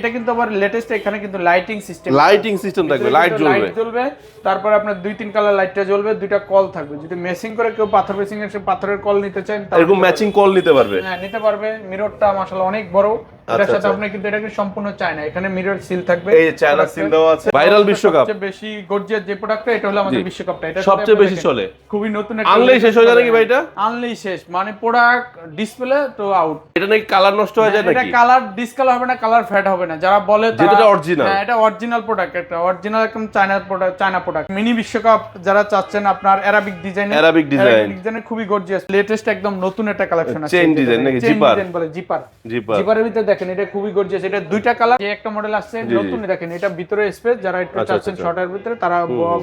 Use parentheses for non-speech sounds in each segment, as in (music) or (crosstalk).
এটা কিন্তু আবার লেটেস্ট এখানে কিন্তু লাইটিং সিস্টেম লাইটিং সিস্টেম থাকবে লাইট জ্বলবে। জ্বলবে তারপর আপনার দুই তিন কালার লাইটটা জ্বলবে দুইটা কল থাকবে। যদি মেসিং করে কেউ পাথর মেসিং এর পাথরের কল নিতে চান এরকম ম্যাচিং কল নিতে পারবে। হ্যাঁ নিতে পারবে। মিররটা মাশাআল্লাহ অনেক বড়। এটার আচ্ছা, সাথে আচ্ছা। আপনি কিন্তু এটাকে সম্পূর্ণ চায় না এখানে মিরর সিল থাকবে। এই চায়না সিল দেওয়া আছে। ভাইরাল বিশ্বকাপ। সবচেয়ে বেশি গর্জিয়াস যে প্রোডাক্টটা এটা হলো আমাদের বিশ্বকাপটা। এটা সবচেয়ে বেশি চলে। খুবই নতুন আনলেই শেষ হয়ে যায় নাকি ভাই এটা? আনলেই শেষ। মানে প্রোডাক্ট ডিসপ্লে তো আউট এটা নাকি কালার নষ্ট হয়ে যায় এটা কালার ডিসকালার হবে না কালার ফ্যাট হবে না। যারা বলে এটা original। হ্যাঁ এটা অরিজিনাল প্রোডাক্ট একটা। অরিজিনাল একদম China product China product mini বিশ্বকাপ যারা চাচ্ছেন আপনার অ্যারাবিক ডিজাইন Arabic design। ডিজাইনে খুবই গর্জিয়াস লেটেস্ট একদম নতুন একটা কালেকশন আছে। নাকি? Zipper? ডিজাইন বলে জিপার জিপার জিপারের ভিতরে দেখেন এটা খুবই গর্জিয়াস এটা দুইটা কালার যে একটা মডেল আসছে নতুন দেখেন এটা ভিতরে স্পেস যারা একটু আচ্ছা, চাচ্ছেন আচ্ছা। শর্টের ভিতরে তারা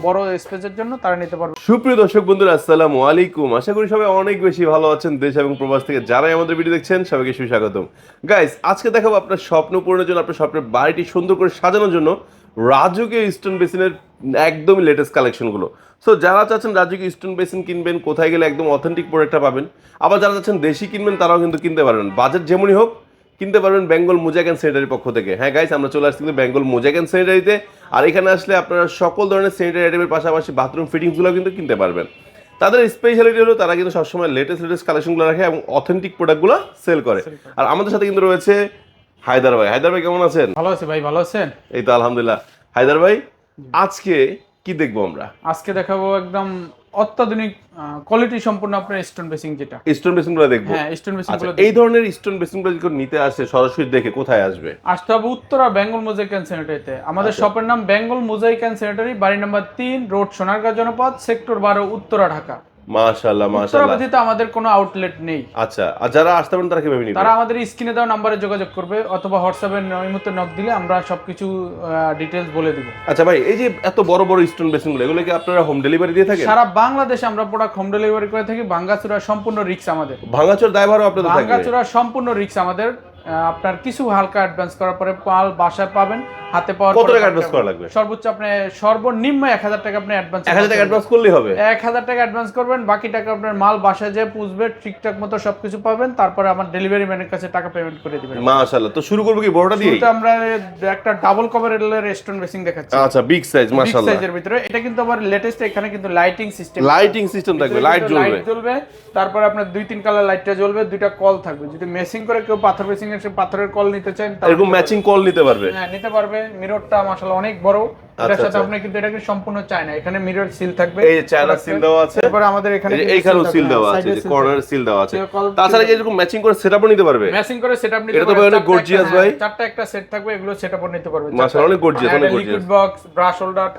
বড় স্পেসের জন্য তারা নিতে পারবে। সুপ্রিয় দর্শক বন্ধুরা আসসালামু আলাইকুম। আশা করি সবাই অনেক বেশি ভালো আছেন দেশ এবং প্রবাস থেকে যারাই আমাদের ভিডিও দেখছেন সবাইকে সুস্বাগতম। গাইস আজকে দেখাবো আপনার স্বপ্ন পূরণের জন্য আপনার স্বপ্নের বাড়িটি সুন্দর করে সাজানোর জন্য রাজুকে ইস্টার্ন বেসিনের একদমই লেটেস্ট কালেকশনগুলো সো যারা চাচ্ছেন রাজুকে ইস্টার্ন বেসিন কিনবেন কোথায় গেলে একদম অথেন্টিক প্রোডাক্টটা পাবেন আবার যারা চাচ্ছেন দেশি কিনবেন তারাও কিন্তু কিনতে পারবেন। বাজেট যেমনই হোক কিনতে পারবেন বেঙ্গল মোজাক অ্যান্ড স্যানিটারির পক্ষ থেকে। হ্যাঁ গাইস আমরা চলে আসছি কিন্তু বেঙ্গল মোজাক অ্যান্ড স্যানিটারিতে আর এখানে আসলে আপনারা সকল ধরনের স্যানিটারি আইটেমের পাশাপাশি বাথরুম ফিটিংসগুলো কিন্তু কিনতে পারবেন। তাদের স্পেশালিটি হলো তারা কিন্তু সবসময় লেটেস্ট লেটেস্ট কালেকশনগুলো রাখে এবং অথেন্টিক প্রোডাক্টগুলো সেল করে। আর আমাদের সাথে কিন্তু রয়েছে হায়দার ভাই। হায়দার ভাই কেমন আছেন? ভালো আছে ভাই ভালো আছেন? এই তো আলহামদুলিল্লাহ। হায়দার ভাই আজকে কি দেখব আমরা? আজকে দেখাবো একদম অত্যাধুনিক কোয়ালিটি সম্পূর্ণ আপনার স্টোন বেসিং যেটা। স্টোন বেসিংগুলো দেখব। হ্যাঁ স্টোন বেসিং আচ্ছা গুলো এই ধরনের স্টোন বেসিংগুলো যখন নিতে আসে সরাসরি দেখে কোথায় আসবে? আসতে হবে উত্তরা বেঙ্গল মোজাইক অ্যান্ড স্যানিটারিতে আমাদের আচ্ছা। শপের নাম বেঙ্গল মোজাইক অ্যান্ড স্যানিটারি বাড়ি নাম্বার তিন রোড সোনারগাঁ জনপদ সেক্টর বারো উত্তরা ঢাকা। মাশাআল্লাহ মাশাআল্লাহ। ব্যতীত আমাদের কোনো আউটলেট নেই। আচ্ছা আর যারা আসতে পারেন তারা কীভাবে নিবে? তারা আমাদের স্ক্রিনে দেওয়া নাম্বারে যোগাযোগ করবে অথবা হোয়াটসঅ্যাপে নিয়মিত নক দিলে আমরা সবকিছু ডিটেলস বলে দিব। আচ্ছা ভাই এই যে এত বড় বড় স্টোন বেসিনগুলো এগুলো কি আপনারা হোম ডেলিভারি দিয়ে থাকেন? সারা বাংলাদেশে আমরা প্রোডাক্ট হোম ডেলিভারি করে থাকি ভাঙ্গাচুরা সম্পূর্ণ রিক্স আমাদের। ভাঙাচোর দায়ভারও আপনাদের থাকবে ভাঙ্গাচুরা সম্পূর্ণ রিক্স আমাদের। আপনার কিছু হালকা অ্যাডভান্স করার পরে মাল বাসায় পাবেন হাতে পাওয়ার কত টাকা অ্যাডভান্স করা লাগবে? সর্বোচ্চ আপনি সর্বনিম্ন এক হাজার টাকা আপনি অ্যাডভান্স এক হাজার টাকা অ্যাডভান্স করলেই হবে? এক হাজার টাকা অ্যাডভান্স করবেন বাকি টাকা আপনার মাল বাসায় যেয়ে পুষবে ঠিকঠাক মতো সবকিছু পাবেন তারপরে আমার ডেলিভারি ম্যানের কাছে টাকা পেমেন্ট করে দিবেন। মাশাআল্লাহ। তো শুরু করব কি বড়টা দিয়ে শুরুতে আমরা একটা ডাবল কভারের রেস্টুরেন্ট বেসিং দেখাচ্ছি। আচ্ছা বিগ সাইজ বিগ সাইজের ভিতরে। এটা কিন্তু আমার লেটেস্ট এখানে কিন্তু লাইটিং সিস্টেম লাইটিং সিস্টেম থাকবে লাইট জ্বলবে। লাইট জ্বলবে। তারপরে আপনার দুই তিন কালার লাইটটা জ্বলবে দুইটা কল থাকবে। যদি মেসিং করে কেউ পাথর মেসিং পাথরের কল নিতে চান এরকম ম্যাচিং কল নিতে পারবে। হ্যাঁ নিতে পারবে। মিররটা মাশাআল্লাহ অনেক বড়। এটার আচ্ছা, সাথে আচ্ছা। আপনি কিন্তু এটাকে সম্পূর্ণ এখানে মিরর সিল থাকবে। এই চায়না সিল দেওয়া আছে। তারপরে আমাদের এখানে এইখানেও সিল দেওয়া আছে যে কর্নার সিল দেওয়া আছে। তাছাড়া এরকম ম্যাচিং করে সেটআপও নিতে পারবে। ম্যাচিং করে সেটআপ নিতে এটা তো অনেক gorgeous ভাই। চারটা একটা সেট থাকবে এগুলো সেটআপ নিতে পারবে। মাশাআল্লাহ, অনেক gorgeous, অনেক gorgeous। Liquid box brush holder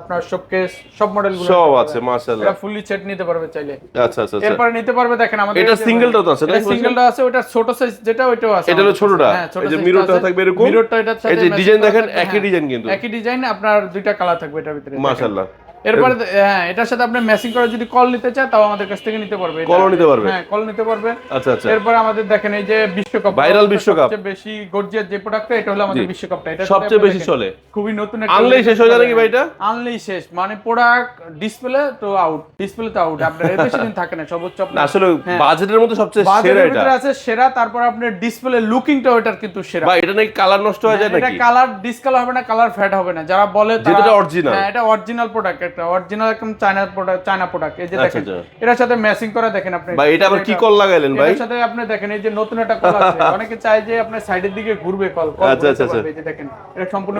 আপনার শোকেস সব মডেলগুলো সব আছে মাশাআল্লাহ। এটা ফুললি সেট নিতে পারবে চাইলে। আচ্ছা আচ্ছা আচ্ছা। এরপরে নিতে পারবে দেখেন আমাদের এটা এই তো আছে, এটা সিঙ্গেলটা আছে ওটা ছোট সাইজ যেটা ওইটাও আছে এটা হলো ছোটটা? হ্যাঁ, এই যে আছে। থাকবে এরকম? এটার সাথে এই যে করা দেখেন, একই হ্যাঁ। design কিন্তু। একই ডিজাইন আপনার দুইটা কালার থাকবে এটার ভিতরে মাশাআল্লাহ। এরপরে হ্যাঁ এটার সাথে আপনি ম্যাচিং করে যদি কল নিতে চান তাও আমাদের কাছ থেকে নিতে পারবে কলও নিতে পারবে? হ্যাঁ কল নিতে পারবে আচ্ছা আচ্ছা এরপরে আমাদের দেখেন এই যে বিশ্বকাপ Viral বিশ্বকাপ। সবচেয়ে বেশি গর্জিয়াস যে প্রোডাক্টটা এটা হলো আমাদের। বিশ্বকাপটা এটা সবচেয়ে বেশি চলে খুবই নতুন একটা আনলেই শেষ হয়ে যায় নাকি ভাই এটা? আনলেই শেষ মানে প্রোডাক্ট ডিসপ্লে তো আউট ডিসপ্লে তো আউট আপনার এর বেশি দিন থাকে না সর্বোচ্চ আপনার আসলে হ্যাঁ। বাজেটের মধ্যে সবচেয়ে সেরা এটা ভিতরে আছে সেরা তারপর আপনার ডিসপ্লে লুকিংটা ওটার কিন্তু সেরা বা এটা নাকি কালার নষ্ট হয়ে যায় নাকি এটা কালার ডিসকালার হবে না কালার ফ্যাট হবে না যারা বলে যেটা original। হ্যাঁ এটা অরিজিনাল প্রোডাক্ট একটা অরিজিনাল একদম চায়না প্রোডাক্ট চায়না প্রোডাক্ট এই যে আচ্ছা, দেখেন আচ্ছা। এটার সাথে ম্যাচিং করে দেখেন আপনি। ভাই এটা আবার কি কল লাগাইলেন ভাই? এটার সাথে আপনি দেখেন এই যে নতুন একটা কল আছে (laughs) অনেকে চায় যে আপনার সাইডের দিকে ঘুরবে কল কল আচ্ছা, আচ্ছা, এই যে দেখেন এটা সম্পূর্ণ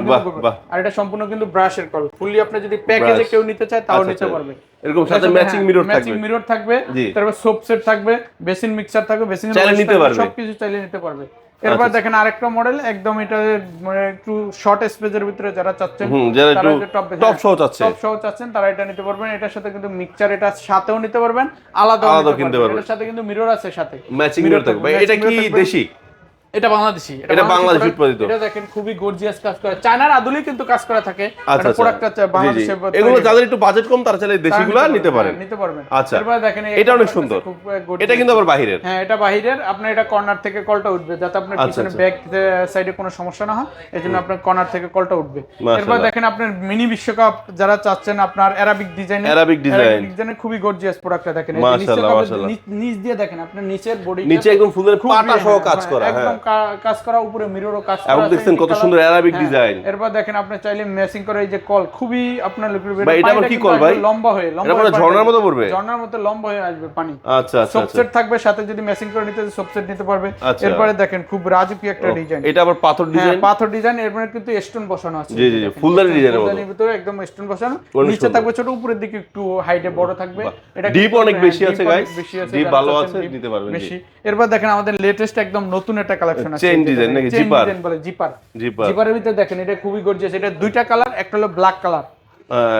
আর এটা সম্পূর্ণ কিন্তু ব্রাশের কল ফুললি আপনি যদি প্যাকেজে কেউ নিতে চায় তাও আচ্ছা, নিতে আচ্ছা। পারবে। এরকম সাথে ম্যাচিং মিরর ম্যাচিং থাকবে। মিরর থাকবে তারপর সোপ সেট থাকবে বেসিন মিক্সার থাকবে বেসিন চাইলে নিতে পারবে। সবকিছু চাইলে নিতে পারবে। এরপর দেখেন আরেকটা মডেল একদম এটা মানে একটু শর্ট স্পেসের ভিতরে যারা চাচ্ছেন যারা তারা একটু টপ সহ চাচ্ছে। টপ সহ চাচ্ছেন তারা এটা নিতে পারবেন। এটার সাথে কিন্তু মিক্সচার এটা সাথেও নিতে পারবেন। আলাদা আলাদা নিতে কিনতে পারবেন। এর সাথে কিন্তু মিরর আছে সাথে। ম্যাচিং মিরর থাকবে। এটা কি দেশি? এটা বাংলাদেশি। এটা বাংলাদেশি উৎপাদিত। এটা দেখেন খুবই গর্জিয়াস কাজ করে। চায়নার আদুলি কিন্তু কাজ করা থাকে আচ্ছা আচ্ছা। প্রোডাক্টটা জি, জি। বাংলাদেশে এগুলো যাদের একটু বাজেট কম তারা চাইলে দেশিগুলো নিতে পারেন। নিতে পারবেন। আচ্ছা। এরপর দেখেন এটা অনেক সুন্দর। এটা কিন্তু আবার বাহিরের। হ্যাঁ এটা বাহিরের। আপনার এটা কর্নার থেকে কলটা উঠবে যাতে আপনার আচ্ছা, পিছনে আচ্ছা। ব্যাক সাইডে কোনো সমস্যা না হয় এই জন্য আপনার কর্নার থেকে কলটা উঠবে। এরপর দেখেন আপনার মিনি বিশ্বকাপ যারা চাচ্ছেন আপনার অ্যারাবিক ডিজাইন Arabic design। ডিজাইনের খুবই গর্জিয়াস প্রোডাক্টটা দেখেন। নিচ- দিয়ে দেখেন আপনার নিচের বডি নিচে একদম ফুলের পাতা সহ কাজ করা হ্যাঁ একদম কা- কাজ করা উপরে মিররও কাজ করা এবং দেখছেন কত সুন্দর। অ্যারাবিক হ্যাঁ, ডিজাইন এরপর দেখেন আপনি চাইলে ম্যাচিং করে এই যে কল খুবই আপনার লিকুইড ভাই, এটা আবার কি কল ভাই? লম্বা হয়ে লম্বা এটা হয়ে ঝর্ণার মতো পড়বে? ঝর্ণার মতো লম্বা হয়ে আসবে পানি। আচ্ছা আচ্ছা আচ্ছা। সোপসেট থাকবে সাথে যদি ম্যাচিং করে নিতে সোপসেট নিতে পারবে। আচ্ছা। এরপরে দেখেন খুব রাজুকি একটা ডিজাইন এটা আবার পাথর হ্যাঁ ডিজাইন পাথর ডিজাইন এরপরে কিন্তু স্টোন বসানো আছে। জি, জি, ফুলদানি ডিজাইনের মতো। ভিতরে একদম স্টোন বসানো। নিচে থাকবে ছোট উপরের দিকে একটু হাইটে বড় থাকবে। এটা কিন্তু- অনেক হ্যাঁ, বেশি আছে, আছে, Deep ভালো আছে, নিতে পারবেন, বেশি। এরপর দেখেন আমাদের লেটেস্ট একদম নতুন একটা কালেকশন আছে design নাকি? Zipper? বলে জিপার জিপার জিপারের ভিতরে দেখেন এটা খুবই গর্জিয়াস এটা দুইটা কালার একটা হলো ব্ল্যাক কালার।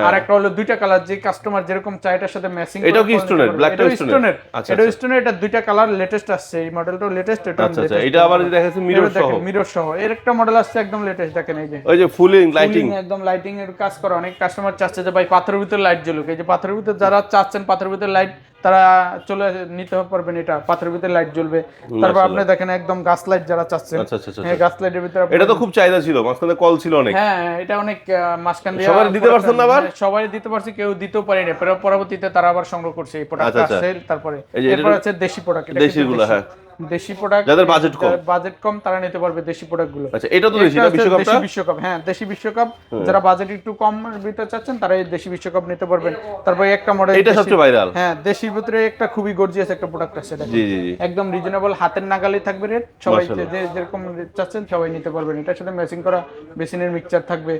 আর একটা হলো দুইটা কালার যে কাস্টমার যেরকম চাই এটার সাথে ম্যাচিং এটাও কি stone এর? আচ্ছা, এটা স্টোনের এটা দুইটা কালার লেটেস্ট আসছে। এই মডেলটাও লেটেস্ট এটা আচ্ছা আচ্ছা। এটা আবার দেখা যাচ্ছে মিরর সহ। মিরর সহ। এর একটা মডেল আসছে একদম লেটেস্ট দেখেন এই যে। ওই যে ফুলিং লাইটিং একদম লাইটিং এর কাজ করে। অনেক কাস্টমার চাচ্ছে যে ভাই পাথরের ভিতরে লাইট জ্বলুক। এই যে পাথরের ভিতরে যারা চাচ্ছেন পাথরের ভিতরে লাইট তারা চলে নিতে পারবেন এটা পাথরের ভিতরে লাইট জ্বলবে। তারপর আপনি দেখেন একদম গাছ লাইট যারা চাচ্ছেন। আচ্ছা আচ্ছা আচ্ছা হ্যাঁ গাছ লাইটের ভিতরে এটা তো খুব চাহিদা ছিল মাঝখানে কল ছিল অনেক। হ্যাঁ এটা অনেক মাঝখান দিয়ে সবাই দিতে পারছেন না আবার? হ্যাঁ, সবাই দিতে পারছে কেউ দিতেও পারেনি না। পরবর্তীতে তারা আবার সংগ্রহ করছে এই প্রোডাক্ট আচ্ছা, আচ্ছা। তারপরে এরপর আছে দেশি প্রোডাক্ট দেশি? গুলো হ্যাঁ। দেশি প্রোডাক্ট যাদের budget কম। বাজেট কম তারা নিতে পারবে দেশি প্রোডাক্টগুলো। আচ্ছা এটা তো দেশি দেশি বিশ্বকাপ হ্যাঁ দেশি বিশ্বকাপ। যারা বাজেট একটু কম ভিতরে চাচ্ছেন তারা এই দেশি বিশ্বকাপ নিতে পারবেন তারপর একটা মডেল এটা সবচেয়ে ভাইরাল হ্যাঁ দেশির ভিতরে একটা খুবই গর্জিয়াস একটা প্রোডাক্ট আছে এটা জি জি একদম রিজনেবল হাতের নাগালে থাকবে রেট সবাই যে যেরকম চাচ্ছেন সবাই নিতে পারবেন। এটার সাথে ম্যাচিং করা বেসিনের মিক্সচার থাকবে।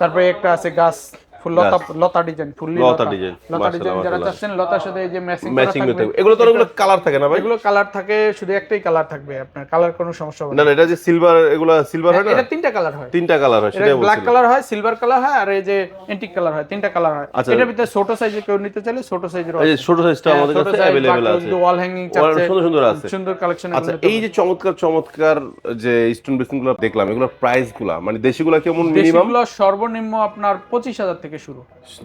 তারপরে একটা আছে গাছ। ফুল লতা লতা ডিজাইন ফুললি লতা লতা। লতা ডিজাইন যারা চাচ্ছেন লতার সাথে এই যে ম্যাচিং ম্যাচিং থাকবে। এগুলো তো অনেকগুলো কালার থাকে না ভাই? এগুলো কালার থাকে শুধু একটাই কালার থাকবে আপনার। কালার কোনো সমস্যা হবে না না না। এটা যে সিলভার এগুলো সিলভার হয় না? এটা তিনটা কালার হয়। তিনটা কালার হয় এটা ব্ল্যাক কালার হয় সিলভার কালার হয় আর এই যে এন্টিক কালার হয় তিনটা কালার হয়। আচ্ছা। এটার ভিতরে ছোট সাইজে কেউ নিতে চাইলে ছোট সাইজের এই ছোট সাইজটা আমাদের কাছে অ্যাভেলেবেল আছে। ওয়াল হ্যাঙ্গিং ওয়াল সুন্দর সুন্দর আছে। সুন্দর কালেকশন আচ্ছা এই যে চমৎকার চমৎকার যে স্টোন বেসিনগুলো দেখলাম এগুলোর প্রাইসগুলা মানে দেশিগুলা কেমন মিনিমাম দেশিগুলো সর্বনিম্ন আপনার পঁচিশ হাজার থেকে শুরু।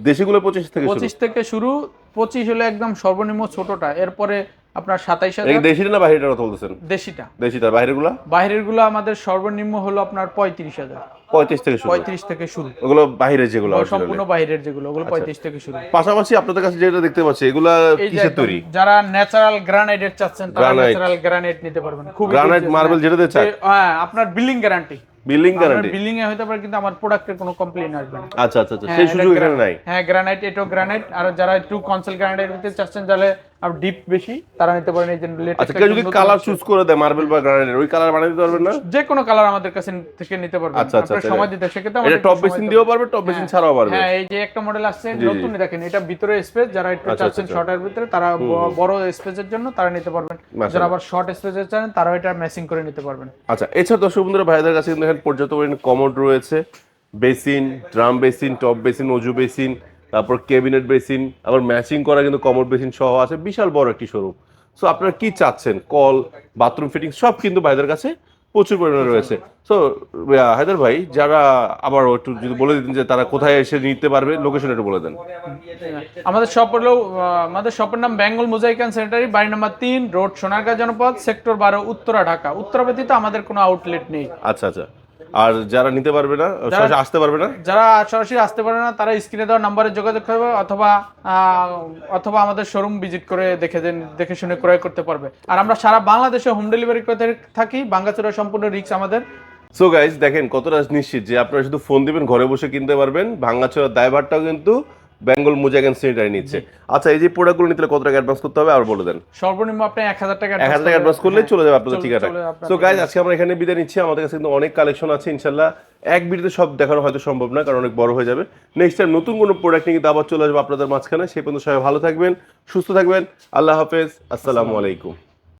দেশিগুলো পঁচিশ থেকে পঁচিশ থেকে শুরু পঁচিশ হলো একদম সর্বনিম্ন ছোটটা। এরপরে আপনার সাতাইশ হাজার দেশিটা না বাইরেটার কথা বলতেছেন? দেশিটা। দেশিটা বাইরেরগুলা বাইরেরগুলো আমাদের সর্বনিম্ন হলো আপনার পঁয়ত্রিশ হাজার। পঁয়ত্রিশ থেকে শুরু। পঁয়ত্রিশ থেকে শুরু। ওগুলো বাইরে যেগুলো সম্পূর্ণ বাইরের যেগুলো ওগুলো পঁয়ত্রিশ থেকে শুরু। পাশাপাশি আপনাদের কাছে যেটা দেখতে পাচ্ছি এগুলা কিসের তৈরি? যারা ন্যাচারাল গ্রানাইটের চাচ্ছেন তারা ন্যাচারাল গ্রানাইট নিতে পারবেন। খুবই গ্রানাইট মার্বেল চাই হ্যাঁ আপনার billing guarantee building guarantee billing এ হতে পারে কিন্তু আমার প্রোডাক্টের কোনো কমপ্লেইন আসবে না। আচ্ছা আচ্ছা আচ্ছা। হ্যাঁ, সেই সুযোগ এখানে নাই। হ্যাঁ গ্রানাইট এটো গ্রানাইট আর যারা একটু কনসেল গ্রানাইট নিতে চাচ্ছেন যাহলে আর ডিপ বেশি তারা নিতে পারেন এই যে আচ্ছা কেউ যদি কালার চুজ করে দেয় মার্বেল বা গ্রানাইটের ওই কালার বানিয়ে দিতে পারবেন না? যে কোনো কালার আমাদের কাছে থেকে নিতে পারবেন। আচ্ছা, আচ্ছা, আচ্ছা, সময় দিতে সেক্ষেত্রে এটা টপ বেসিন দিয়েও পারবে টপ বেসিন ছাড়াও পারবে। হ্যাঁ এই যে একটা মডেল আসছে। নতুন দেখেন এটা ভিতরে স্পেস যারা একটু আচ্ছা, চাচ্ছেন আচ্ছা। শর্টের ভিতরে তারা বড় স্পেসের জন্য তারা নিতে পারবেন। যারা আবার শর্ট স্পেসের চান তারা এটা ম্যাচিং করে নিতে পারবেন। আচ্ছা এছাড়া দর্শক বন্ধুরা ভাইদের কাছে কিন্তু পর্যাপ্ত পরিমাণে কমোড রয়েছে। Basin drum basin top basin অজু বেসিন তারপর ক্যাবিনেট বেসিন আবার ম্যাচিং করা কিন্তু কমোড বেসিন সহ আছে বিশাল বড় একটি শোরুম সো আপনারা কি চাচ্ছেন? কল বাথরুম ফিটিং সব কিন্তু ভাইদের কাছে প্রচুর পরিমাণে রয়েছে। সো হায়দার ভাই যারা আবার একটু যদি বলে দিতেন যে তারা কোথায় এসে নিতে পারবে লোকেশন একটু বলে দেন। আমাদের শপ হলো আমাদের শপের নাম বেঙ্গল মোজাইকান সেন্টারি বাড়ি নাম্বার তিন রোড সোনারগাঁ জনপদ সেক্টর বারো উত্তরা ঢাকা। উত্তরা ব্যতীত আমাদের কোনো আউটলেট নেই। আচ্ছা আচ্ছা। আর যারা নিতে পারবে না সরাসরি আসতে পারবে না? যারা সরাসরি আসতে পারবে না তারা স্ক্রিনে দেওয়া নাম্বারে যোগাযোগ করবে অথবা অথবা আমাদের শোরুম ভিজিট করে দেখে দেন দেখে শুনে ক্রয় করতে পারবে। আর আমরা সারা বাংলাদেশে হোম ডেলিভারি করতে থাকি বাঙ্গাচুরা সম্পূর্ণ রিক্স আমাদের। সো গাইজ দেখেন কতটা নিশ্চিত যে আপনারা শুধু ফোন দিবেন ঘরে বসে কিনতে পারবেন। ভাঙাচোরার দায়ভারটাও কিন্তু বেঙ্গল মুজাগান স্যানিটারি নিচ্ছে। আচ্ছা এই যে প্রোডাক্টগুলো নিতে কত টাকা অ্যাডভান্স করতে হবে? আর বলে দেন। সর্বনিম্ন আপনি এক হাজার টাকা এক হাজার টাকা অ্যাডভান্স করলে চলে যাবে আপনাদের ঠিকানা সো গাইজ আজকে আমরা এখানে বিদায় নিচ্ছি। আমাদের কাছে কিন্তু অনেক কালেকশন আছে ইনশাল্লাহ এক ভিডিওতে সব দেখানো হয়তো সম্ভব না কারণ অনেক বড় হয়ে যাবে। নেক্সট টাইম নতুন কোনো প্রোডাক্ট নিয়ে কিন্তু আবার চলে আসবে আপনাদের মাঝখানে। সেই পর্যন্ত সবাই ভালো থাকবেন সুস্থ থাকবেন। আল্লাহ হাফেজ। আসসালামু আলাইকুম।